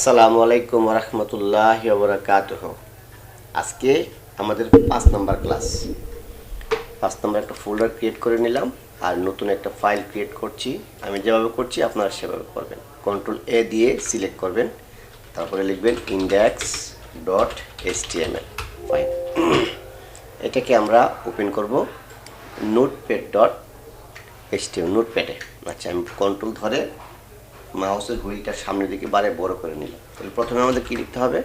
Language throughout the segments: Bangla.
আসসালামু আলাইকুম রহমতুল্লাহ বরকাতহ আজকে আমাদের পাঁচ নম্বর ক্লাস। পাঁচ নম্বর একটা ফোল্ডার ক্রিয়েট করে নিলাম আর নতুন একটা ফাইল ক্রিয়েট করছি। আমি যেভাবে করছি, আপনারা সেভাবে করবেন। কন্ট্রোল এ দিয়ে সিলেক্ট করবেন। তারপরে লিখবেন ইন্ডেক্স ডট এসটিএমএল ফাইন এটাকে আমরা ওপেন করব নোটপ্যাড ডট এসটিএম নোটপ্যাডে আচ্ছা আমি কন্ট্রোল ধরে মাউসের হুইলটা সামনের দিকে বারে বড় করে নিলাম তাহলে প্রথমে আমাদের কী লিখতে হবে?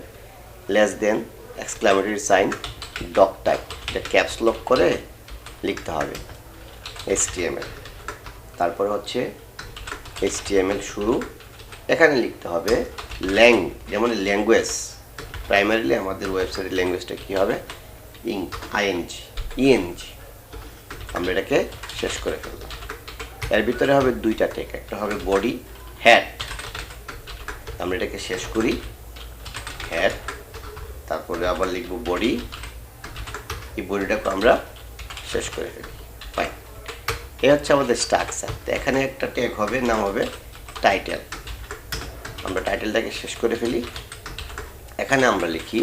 Less than exclamatory sign doc type এটা ক্যাপস লক করে লিখতে হবে এসটিএমএল তারপরে হচ্ছে এসটিএমএল শুরু। এখানে লিখতে হবে ল্যাং যেমন ল্যাঙ্গুয়েজ প্রাইমারিলি আমাদের ওয়েবসাইটের ল্যাঙ্গুয়েজটা কী হবে? ইং আইএনজি ইএনজি আমরা এটাকে শেষ করে ফেললাম এর ভিতরে হবে দুইটা টেক। একটা হবে বডি হ্যাট। আমরা এটাকে শেষ করি। হ্যাট। তারপরে আবার লিখব বডি। এই বডিটাকে আমরা শেষ করে ফেলি। ফাইন এ হচ্ছে আমাদের স্ট্রাকচার তো এখানে একটা ট্যাগ হবে, নাম হবে টাইটেল আমরা টাইটেলটাকে শেষ করে ফেলি। এখানে আমরা লিখি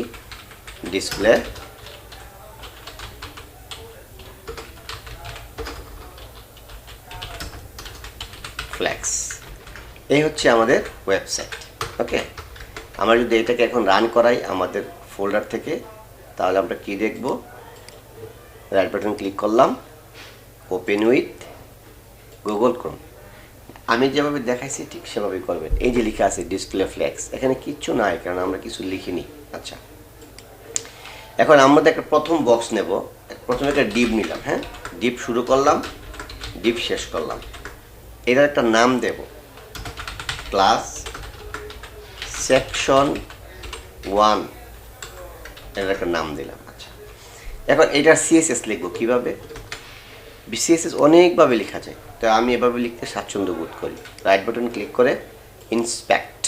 ডিসপ্লে এই হচ্ছে আমাদের ওয়েবসাইট ওকে আমরা যদি এটাকে এখন রান করাই আমাদের ফোল্ডার থেকে, তাহলে আমরা কি দেখব? রাইট বাটন ক্লিক করলাম ওপেন উইথ গুগল ক্রোম আমি যেভাবে দেখাইছি ঠিক সেভাবেই করবেন। এই যে লেখা আছে ডিসপ্লে ফ্ল্যাক্স এখানে কিচ্ছু নাই, কারণ আমরা কিছু লিখিনি। আচ্ছা। এখন আমাদের একটা প্রথম বক্স নেব। প্রথমে একটা ডিপ নিলাম হ্যাঁ? ডিপ শুরু করলাম ডিপ শেষ করলাম। এটার একটা নাম দেব। ক্লাস সেকশন ওয়ানের একটা নাম দিলাম। আচ্ছা। এখন এটার সিএসএস লিখব কীভাবে? সিএসএস অনেকভাবে লেখা যায়। তো আমি এভাবে লিখতে স্বাচ্ছন্দ্য বোধ করি। রাইট বাটন ক্লিক করে ইন্সপেক্ট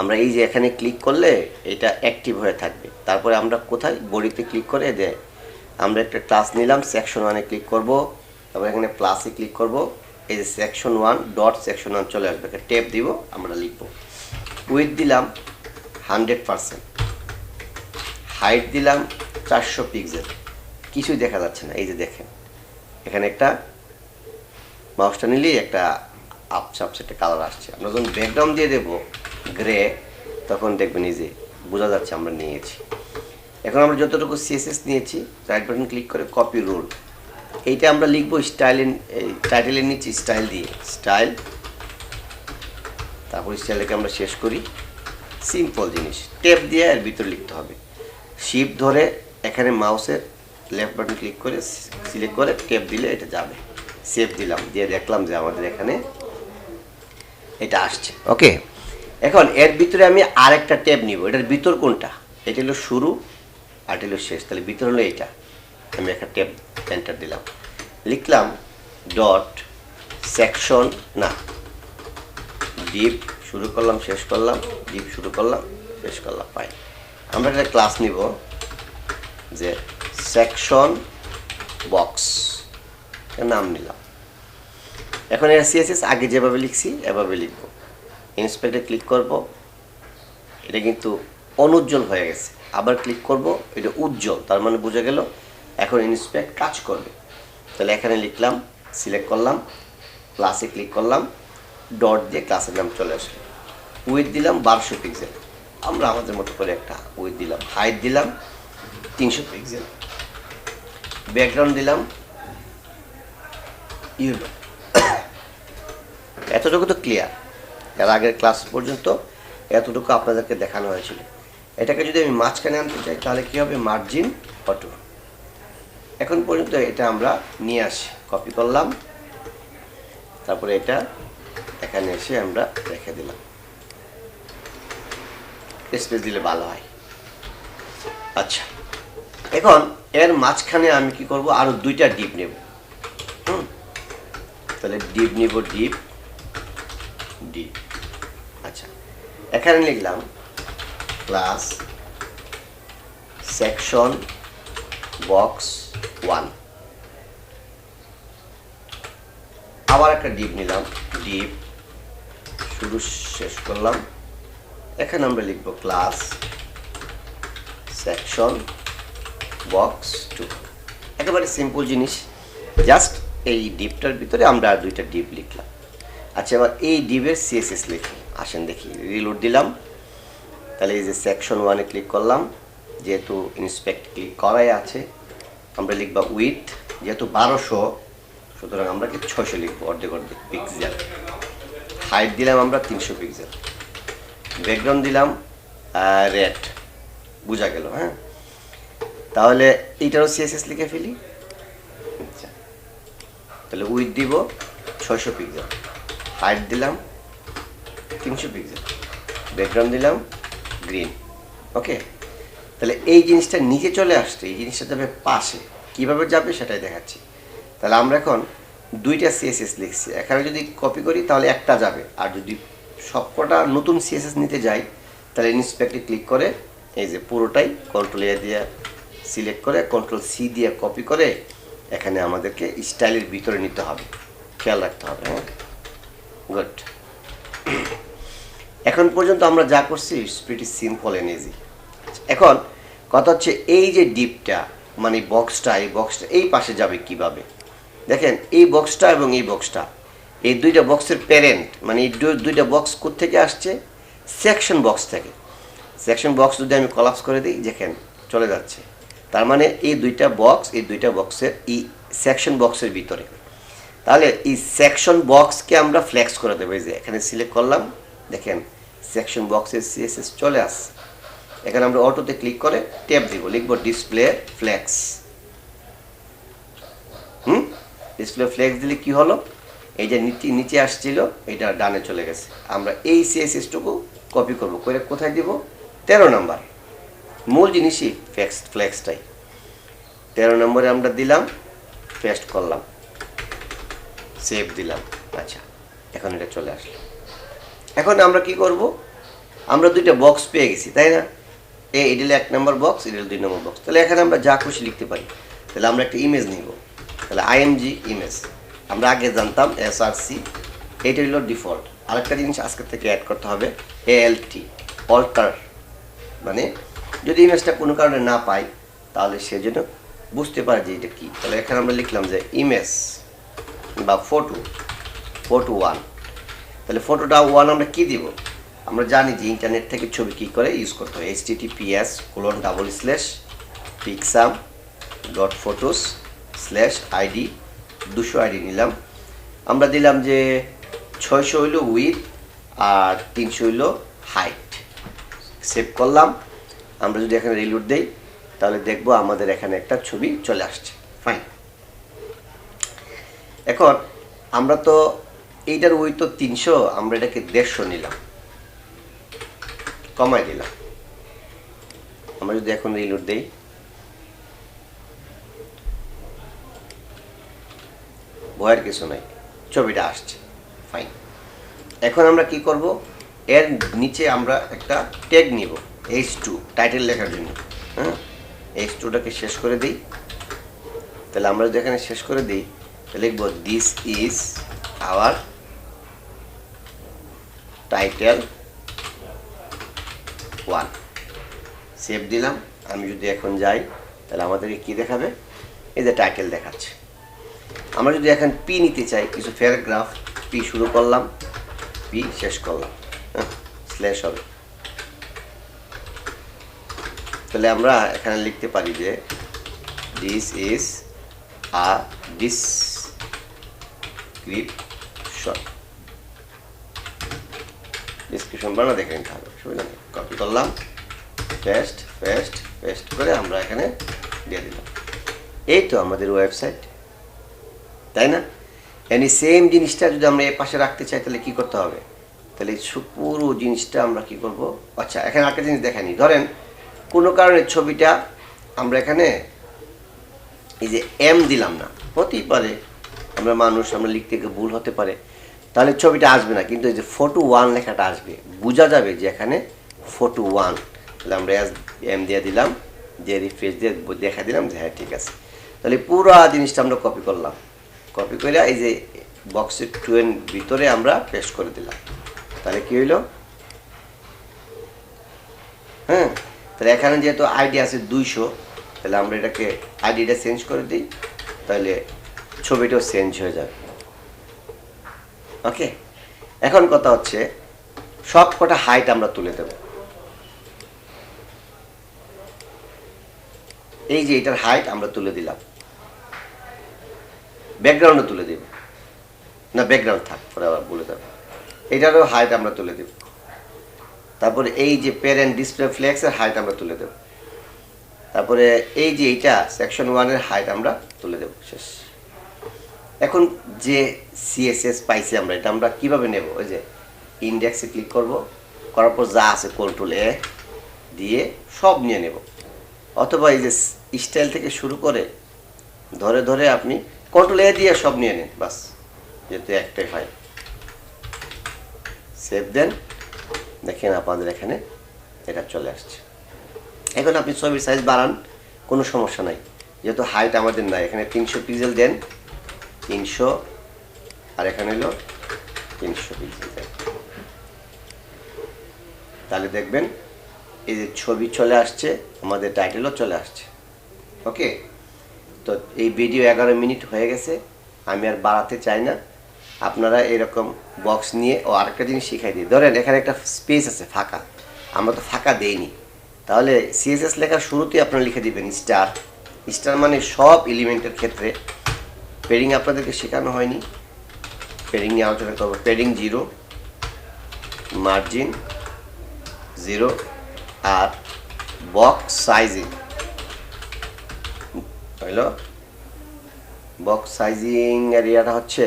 আমরা এই যে এখানে ক্লিক করলে এটা অ্যাক্টিভ হয়ে থাকবে। তারপরে আমরা কোথায়? বডিতে ক্লিক করে দেয় আমরা একটা ক্লাস নিলাম সেকশন ওয়ানে ক্লিক করব। তারপর এখানে প্লাসে ক্লিক করব। এই যে section one dot section one চলে আসবে। একটা টেপ দিব, আমরা লিখব। উইথ দিলাম হান্ড্রেড পারসেন্ট হাইট দিলাম চারশো পিক্সেল কিছুই দেখা যাচ্ছে না, এই যে দেখেন। এখানে একটা মাউসটা নিলেই একটা আপসা আপসা একটা কালার আসছে। আমরা যখন ব্যাকগ্রাউন্ড দিয়ে দেবো গ্রে তখন দেখবেন এই যে বোঝা যাচ্ছে আমরা নিয়েছি। এখন আমরা যতটুকু সিএসএস নিয়েছি রাইট বাটন ক্লিক করে কপি রুল এইটা আমরা লিখব স্টাইল টাইটেলের নিচে স্টাইল দিয়ে। স্টাইল তারপর স্টাইলটাকে আমরা শেষ করি। সিম্পল জিনিস। টেপ দিয়ে এর ভিতর লিখতে হবে। শিপ ধরে এখানে মাউসের লেফট বাটন ক্লিক করে সিলেক্ট করে টেপ দিলে এটা যাবে। সেভ দিলাম। দিয়ে দেখলাম যে আমাদের এখানে এটা আসছে। ওকে এখন এর ভিতরে আমি আরেকটা ট্যাব নিব। এটার ভিতর কোনটা? এটা হলো শুরু আর এটা হলো শেষ। তাহলে ভিতর হলো এটা আমি একটা ট্যাব এন্টার দিলাম। লিখলাম ডট সেকশন না ডিপ শুরু করলাম, শেষ করলাম ডিপ শুরু করলাম, শেষ করলাম পাই আমরা একটা ক্লাস নিব, যে সেকশন বক্স নাম নিলাম। এখন এটা সিএসএস আগে যেভাবে লিখছি, এভাবে লিখব। ইন্সপেক্টে ক্লিক করব, এটা কিন্তু অনুজ্জ্বল হয়ে গেছে। আবার ক্লিক করব, এটা উজ্জ্বল, তার মানে বোঝা গেল এখন ইন্সপেক্ট কাজ করবে। তাহলে এখানে লিখলাম সিলেক্ট করলাম ক্লাসে ক্লিক করলাম ডট দিয়ে ক্লাসের নাম চলে আসলো। উইথ দিলাম বারোশো পিক্সেল আমরা আমাদের মতো করে একটা উইথ দিলাম। হাইট দিলাম তিনশো পিক্সেল ব্যাকগ্রাউন্ড দিলাম ইউরো। এতটুকু তো ক্লিয়ার এর আগের ক্লাস পর্যন্ত এতটুকু আপনাদেরকে দেখানো হয়েছিল। এটাকে যদি আমি মাঝখানে আনতে চাই, তাহলে কী হবে? মার্জিন অটো এখন পর্যন্ত এটা আমরা নিয়ে আসি কপি করলাম। তারপরে এটা এখানে এসে আমরা রেখে দিলাম। স্পেস দিলে ভালো হয়। আচ্ছা এখন এর মাঝখানে আমি কি করব? আরও দুইটা ডিপ নেব। হুম, তাহলে ডিপ নিব ডিপ ডিপ আচ্ছা এখানে লিখলাম ক্লাস সেকশন বক্স ওয়ান আবার একটা ডিপ নিলাম। ডিপ শুরু শেষ করলাম। এখানে আমরা লিখব ক্লাস সেকশন বক্স টু একেবারে সিম্পল জিনিস। জাস্ট এই ডিপটার ভিতরে আমরা দুইটা ডিপ লিখলাম। আচ্ছা এবার এই ডিপের সিএসএস লিখি। আসেন দেখি রিলোড দিলাম। তাহলে এই যে সেকশন ওয়ানে ক্লিক করলাম। যেহেতু ইন্সপেক্ট ক্লিক করাই আছে আমরা লিখবা উইথ যেহেতু বারোশো, সুতরাং আমরা কি ছয়শো লিখব, অর্ধেক অর্ধেক পিক্সেল হাইট দিলাম আমরা তিনশো পিক্সেল ব্যাকগ্রাউন্ড দিলাম রেড বোঝা গেল হ্যাঁ? তাহলে এইটারও সিএসএস লিখে ফেলি। আচ্ছা। তাহলে উইথ দিব ছয়শো পিক্সেল হাইট দিলাম তিনশো পিক্সেল ব্যাকগ্রাউন্ড দিলাম গ্রিন ওকে তাহলে এই জিনিসটা নিচে চলে আসছে, এই জিনিসটা যাবে পাশে। কীভাবে যাবে সেটাই দেখাচ্ছি। তাহলে আমরা এখন দুইটা সিএসএস লিখছি। এখানে যদি কপি করি, তাহলে একটা যাবে। আর যদি সবকটা নতুন সিএসএস নিতে যাই, তাহলে ইন্সপেক্টে ক্লিক করে, এই যে পুরোটাই কন্ট্রোল এ দিয়ে সিলেক্ট করে কন্ট্রোল সি দিয়ে কপি করে, এখানে আমাদেরকে স্টাইলের ভিতরে নিতে হবে। খেয়াল রাখতে হবে হ্যাঁ? গুড এখন পর্যন্ত আমরা যা করছি ইটস সিম্পল এন্ড ইজি এখন কথা হচ্ছে এই যে ডিপটা মানে বক্সটা এই বক্সটা এই পাশে যাবে কীভাবে? দেখেন, এই বক্সটা এবং এই বক্সটা এই দুইটা বক্সের প্যারেন্ট মানে এই দুইটা বক্স থেকে আসছে? সেকশন বক্স থেকে। সেকশন বক্স যদি আমি কলাপস করে দিই, দেখেন, চলে যাচ্ছে। তার মানে এই দুইটা বক্স এই দুইটা বক্সের এই সেকশন বক্সের ভিতরে। তাহলে এই সেকশন বক্সকে আমরা ফ্লেক্স করে দেবো। এই যে এখানে সিলেক্ট করলাম, দেখেন সেকশন বক্সের সিএসএস চলে আসছে। এখানে আমরা অটোতে ক্লিক করে ট্যাপ দিব, লিখব ডিসপ্লে ফ্লেক্স হুম? ডিসপ্লে ফ্লেক্স দিলে কি হলো? এই যে নিচে নিচে আসছিল, এটা ডানে চলে গেছে। আমরা এই সিএসএসটুকু কপি করব। করে কোথায় দিব? তেরো নাম্বার। মূল জিনিসই ফ্লেক্স ফ্লেক্সটাই তেরো নম্বরে আমরা দিলাম পেস্ট করলাম। সেভ দিলাম। আচ্ছা এখন এটা চলে আসলো। এখন আমরা কি করব? আমরা দুইটা বক্স পেয়ে গেছি, তাই না? এ এক নম্বর বক্স এডিল দুই নম্বর বক্স তাহলে এখানে আমরা যা খুশি লিখতে পারি। তাহলে আমরা একটা ইমেজ নিব। তাহলে আইএমজি ইমেজ আমরা আগে জানতাম এস আর সি এইটা হলো ডিফল্ট আরেকটা জিনিস আজকে থেকে অ্যাড করতে হবে, এএলটি অল্টার মানে যদি ইমেজটা কোনো কারণে না পাই, তাহলে সেজন্য বুঝতে পারে যে এটা কী। তাহলে এখানে আমরা লিখলাম যে ইমেজ বা ফটো ফটো ওয়ান তাহলে ফটোটা ওয়ান আমরা কী দিব? আমরা জানি যে ইন্টারনেট থেকে ছবি কী করে ইউজ করতে হয়। HTTPS colon double slash picsum dot photos slash ID দুশো আইডি নিলাম। আমরা দিলাম যে ছয়শো হইল উইথ আর তিনশো হইল হাইট সেভ করলাম। আমরা যদি এখানে রিলোড দেই, তাহলে দেখব আমাদের এখানে একটা ছবি চলে আসছে। ফাইন এখন আমরা তো এইটার উইথ তো তিনশো, আমরা এটাকে দেড়শো নিলাম। কমাই দিলাম। আমরা যদি এখন রিলোড দেই। ভয়ের কিছু নাই, ছবিটা আসছে ফাইন এখন আমরা কি করব? এর নিচে আমরা একটা ট্যাগ নিব এইচ টু টাইটেল লেখার জন্য। হ্যাঁ? এইচ টুটাকে শেষ করে দিই। তাহলে আমরা যদি এখানে শেষ করে দিই, তাহলে লিখব this is our title one save দিলাম। আমি যদি এখন যাই, তাহলে আমাদেরকে কী দেখাবে? এই যে টাইটেল দেখাচ্ছে। আমরা যদি এখন পি নিতে চাই, কিছু প্যারাগ্রাফ পি শুরু করলাম। পি শেষ করলাম। হ্যাঁ স্ল্যাশ হবে। তাহলে আমরা এখানে লিখতে পারি যে this is a description description বানা দেখে নিতে হবে। সুবিধা কপি করলাম। পেস্ট পেস্ট পেস্ট করে আমরা এখানে দিয়ে দিলাম। এই তো আমাদের ওয়েবসাইট তাই না? এনি সেম জিনিসটা যদি আমরা এর পাশে রাখতে চাই, তাহলে কি করতে হবে? তাহলে পুরো জিনিসটা আমরা কি করব? আচ্ছা এখানে একটা জিনিস দেখানি ধরেন, কোনো কারণে ছবিটা আমরা এখানে এই যে এম দিলাম না। হতেই পারে আমরা মানুষ, আমরা লিখতে গিয়ে ভুল হতে পারে। তাহলে ছবিটা আসবে না, কিন্তু এই যে ফটো ওয়ান লেখাটা আসবে। বোঝা যাবে যে এখানে ফটো ওয়ান তাহলে আমরা এম দিয়ে দিলাম, দিয়ে রিফ্রেশ দিয়ে দেখা দিলাম যে হ্যাঁ ঠিক আছে। তাহলে পুরো জিনিসটা আমরা কপি করলাম। কপি করে এই যে বক্সের টুয়েন ভিতরে আমরা পেস্ট করে দিলাম। তাহলে কি হইল? হ্যাঁ তাহলে এখানে যেহেতু আইডি আছে দুইশো, তাহলে আমরা এটাকে আইডিটা চেঞ্জ করে দিই, তাহলে ছবিটাও চেঞ্জ হয়ে যাবে। ওকে এখন কথা হচ্ছে, সব কটা হাইট আমরা তুলে দেব। এই যে এটার হাইট আমরা তুলে দিলাম। ব্যাকগ্রাউন্ডে তুলে দিব। না ব্যাকগ্রাউন্ড থাক পরে আবার বলে দেবো। এটারও হাইট আমরা তুলে দেব। তারপরে এই যে প্যারেন্ট ডিসপ্লে ফ্লেক্সের হাইট আমরা তুলে দেব। তারপরে এই যে এইটা সেকশন ওয়ানের হাইট আমরা তুলে দেব। শেষ। এখন যে সিএসএস পাইছি আমরা, এটা আমরা কীভাবে নেব? ওই যে ইন্ডেক্সে ক্লিক করব, করার পর যা আছে কন্ট্রোল এ দিয়ে সব নিয়ে নেব। অথবা এই যে স্টাইল থেকে শুরু করে ধরে ধরে আপনি কন্ট্রোল এ দিয়ে সব নিয়ে নেন, বাস, যেহেতু একটাই হয় সেভ দেন দেখেন আপনাদের এখানে এটা চলে আসছে। এখন আপনি ছবির সাইজ বাড়ান, কোনো সমস্যা নাই। যেহেতু হাইট আমাদের নাই, এখানে তিনশো পিক্সেল দেন তিনশো, আর এখানে হলো তিনশো তাহলে দেখবেন, এই যে ছবি চলে আসছে, আমাদের টাইটেলও চলে আসছে। ওকে তো এই ভিডিও এগারো মিনিট হয়ে গেছে, আমি আর বাড়াতে চাই না। আপনারা এরকম বক্স নিয়ে, ও আরেকটা জিনিস শিখাই দিই। ধরেন, এখানে একটা স্পেস আছে ফাঁকা। আমরা তো ফাঁকা দেইনি। তাহলে সিএসএস লেখার শুরুতেই আপনারা লিখে দিবেন স্টার স্টার মানে সব এলিমেন্টের ক্ষেত্রে পেডিং আপনাদেরকে শেখানো হয়নি। পেডিং নিয়ে আলোচনা করব। পেডিং জিরো মার্জিন জিরো আর বক্স সাইজিং হইল? বক্স সাইজিং এরিয়াটা হচ্ছে,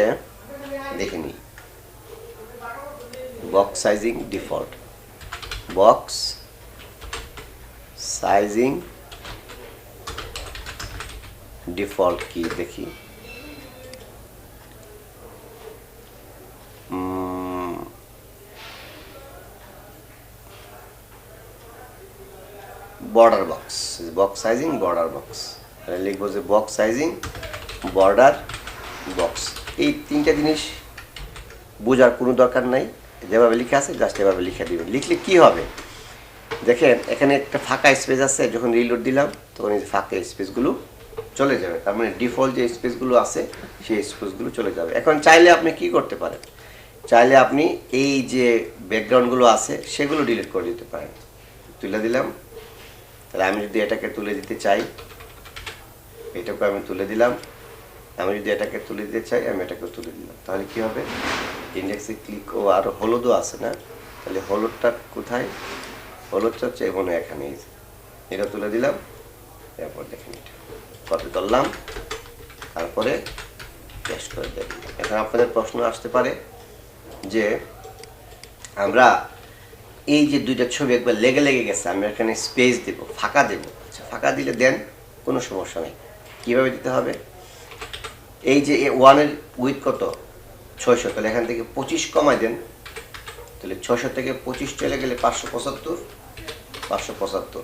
দেখে নিই। Box sizing default box sizing default কি? দেখি। Border box box sizing border box লিখব যে বক্স সাইজিং বর্ডার বক্স এই তিনটা জিনিস বোঝার কোনো দরকার নাই। যেভাবে লিখে আছে জাস্ট এভাবে লিখে দিবেন। লিখলে কি হবে? দেখেন, এখানে একটা ফাঁকা স্পেস আছে, যখন রিলোড দিলাম, তখন এই ফাঁকা স্পেসগুলো চলে যাবে। তার মানে ডিফল্ট যে স্পেসগুলো আছে, সেই স্পেসগুলো চলে যাবে। এখন চাইলে আপনি কি করতে পারেন? চাইলে আপনি এই যে ব্যাকগ্রাউন্ডগুলো আছে, সেগুলো ডিলিট করে দিতে পারেন। তুলে দিলাম। তাহলে আমি যদি এটাকে তুলে দিতে চাই এটাকে আমি তুলে দিলাম। আমি যদি এটাকে তুলে দিতে চাই, আমি এটাকে তুলে দিলাম। তাহলে কি হবে? ইন্ডেক্সে ক্লিক ও আর হলুদও আছে না? তাহলে হলুদটা কোথায়? হলুদটা হচ্ছে এখানে এই এটা তুলে দিলাম। এরপর দেখেন এটা। কপি করলাম। তারপরে পেস্ট করে দেব। এখন আপনাদের প্রশ্ন আসতে পারে যে আমরা এই যে দুইটা ছবি একবার লেগে লেগে গেছে, আমি এখানে স্পেস দেব, ফাঁকা দেব। আচ্ছা ফাঁকা দিলে দেন, কোনো সমস্যা নেই। কীভাবে দিতে হবে? এই যে ওয়ানের উইথ কত? ছয়শো, তাহলে এখান থেকে পঁচিশ কমায় দেন। তাহলে ছশো থেকে পঁচিশ চলে গেলে পাঁচশো পঁচাত্তর পাঁচশো পঁচাত্তর।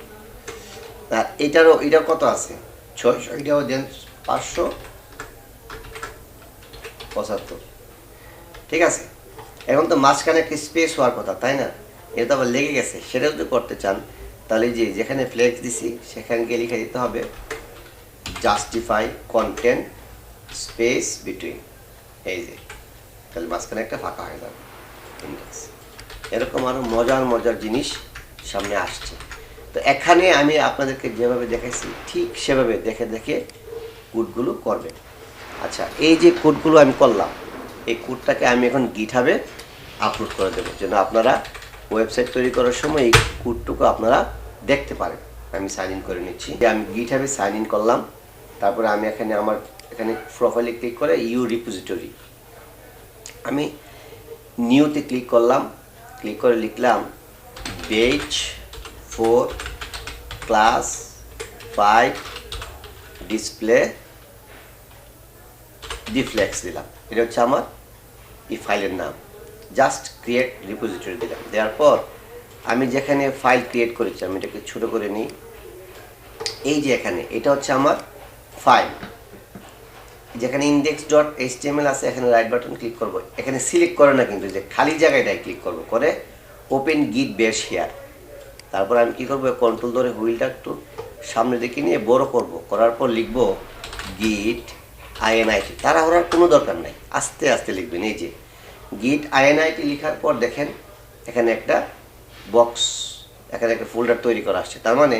আর এটারও এটা কত আছে? ছয়শো, এটাও দেন পাঁচশো পঁচাত্তর। ঠিক আছে? এখন তো মাঝখানে একটা স্পেস হওয়ার কথা, তাই না? এটা আবার লেগে গেছে। সেটা যদি করতে চান, তাহলে যে যেখানে ফ্লেক্স দিছি সেখানে গিয়ে লিখে দিতে হবে জাস্টিফাই কন্টেন্ট স্পেস বিটুইন এই যে, তাহলে মাঝখানে একটা ফাঁকা হয়ে যাবে এরকম আরও মজার মজার জিনিস সামনে আসছে। তো এখানে আমি আপনাদেরকে যেভাবে দেখাইছি, ঠিক সেভাবে দেখে দেখে কোডগুলো করবে। আচ্ছা এই যে কোডগুলো আমি করলাম, এই কোডটাকে আমি এখন গিঠাবে আপলোড করে দেবো। যেন আপনারা ওয়েবসাইট তৈরি করার সময় এই কোডটুকু আপনারা দেখতে পারেন। আমি সাইন ইন করে নিচ্ছি। যে আমি গিঠাবে সাইন ইন করলাম। তারপরে আমি এখানে আমার, এখানে প্রোফাইলে ক্লিক করে ইউ রিপোজিটরি আমি নিউতে ক্লিক করলাম। ক্লিক করে লিখলাম batch four class five display d flex দিলাম। এটা হচ্ছে আমার এই ফাইলের নাম। জাস্ট ক্রিয়েট রিপোজিটরি দিলাম। দেওয়ার পর আমি যেখানে ফাইল ক্রিয়েট করেছি, আমি এটাকে ছোটো করে নিই। এই যে এখানে, এটা হচ্ছে আমার ফাইল যেখানে ইন্ডেক্স ডট এইচ আছে, এখানে রাইট বাটন ক্লিক করব। এখানে সিলেক্ট করে না কিন্তু, যে খালি জায়গাটায় ক্লিক করব। করে ওপেন গিট বেশ হেয়ার তারপর আমি কি করব কন্ট্রোল ধরে হুইলটা একটু সামনে দিকে নিয়ে বড় করব। করার পর লিখব গিট আইএনআইটি তাড়াহুড়ার কোনো দরকার নাই। আস্তে আস্তে লিখবেন, এই যে। গিট আইএনআইটি লেখার পর দেখেন, এখানে একটা বক্স এখানে একটা ফোল্ডার তৈরি করা আসছে। তার মানে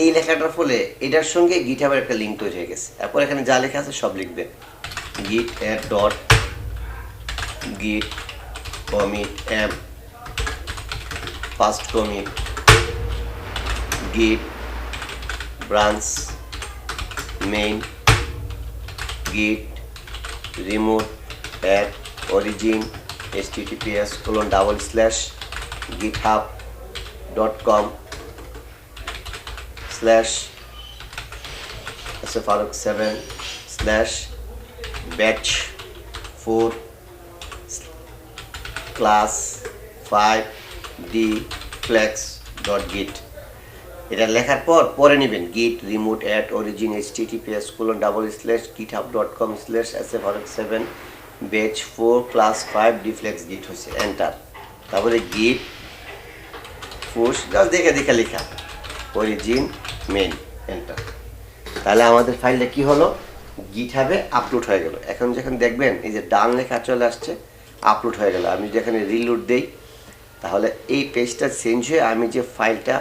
এই লেখাটার ফলে এটার সঙ্গে গিট আবার একটা লিঙ্ক তৈরি হয়ে গেছে। এরপর এখানে যা লেখা আছে সব লিখবেন। Git add dot git commit m first commit, git branch, main, git remote at origin, https colon double slash github dot com slash sfaruk 7 slash batch 4 class five D flex dot git এটা লেখার পর পরে নেবেন। Git remote add origin HTTPS colon double slash GitHub dot com slash S F seven batch four class five d flex git হয়েছে এন্টার তারপরে গিট ফুস জাস্ট দেখে দেখে লেখা। অরিজিন মেন এন্টার তাহলে আমাদের ফাইলটা কি হলো? গিট হাবে আপলোড হয়ে গেল। এখন যখন দেখবেন, এই যে ডান লেখা চলে আসছে আপলোড হয়ে গেল। আমি যেখানে রিলোড দেই, তাহলে এই পেজটা চেঞ্জ হয়ে আমি যে ফাইলটা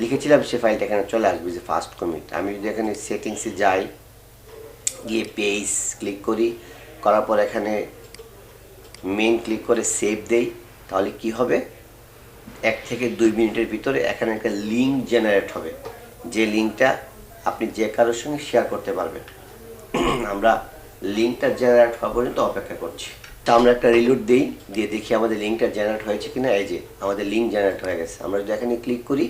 লিখেছিলাম সে ফাইলটা এখানে চলে আসবে, যে ফার্স্ট কমিট আমি যদি এখানে সেটিংসে যাই, গিয়ে পেজ ক্লিক করি করার পর এখানে মেন ক্লিক করে সেভ দেই, তাহলে কি হবে? এক থেকে দুই মিনিটের ভিতরে এখানে একটা লিঙ্ক জেনারেট হবে। যে লিঙ্কটা আপনি যে কারোর সঙ্গে শেয়ার করতে পারবেন। আমরা লিঙ্কটা জেনারেট হওয়া পর্যন্ত অপেক্ষা করছি। তা আমরা একটা রিলোড দিই, দিয়ে দেখি আমাদের লিঙ্কটা জেনারেট হয়েছে কিনা। এই যে, আমাদের লিঙ্ক জেনারেট হয়ে গেছে। আমরা যদি এখানে ক্লিক করি,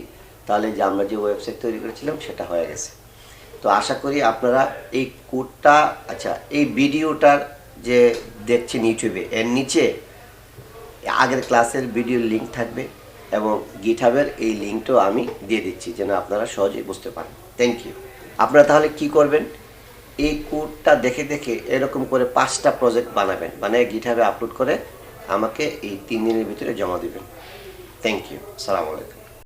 তাহলে যে আমরা যে ওয়েবসাইট তৈরি করেছিলাম, সেটা হয়ে গেছে। তো আশা করি আপনারা এই কোডটা আচ্ছা এই ভিডিওটার যে দেখছেন ইউটিউবে, এর নিচে আগের ক্লাসের ভিডিওর লিঙ্ক থাকবে এবং গিটহাবের এই লিঙ্কটাও আমি দিয়ে দিচ্ছি যেন আপনারা সহজেই বুঝতে পারেন। থ্যাংক ইউ আপনারা তাহলে কি করবেন? এই কোডটা দেখে দেখে এরকম করে পাঁচটা প্রজেক্ট বানাবেন। মানে গিটহাবে আপলোড করে আমাকে এই তিন দিনের ভিতরে জমা দিবেন। থ্যাংক ইউ সালাম আলাইকুম।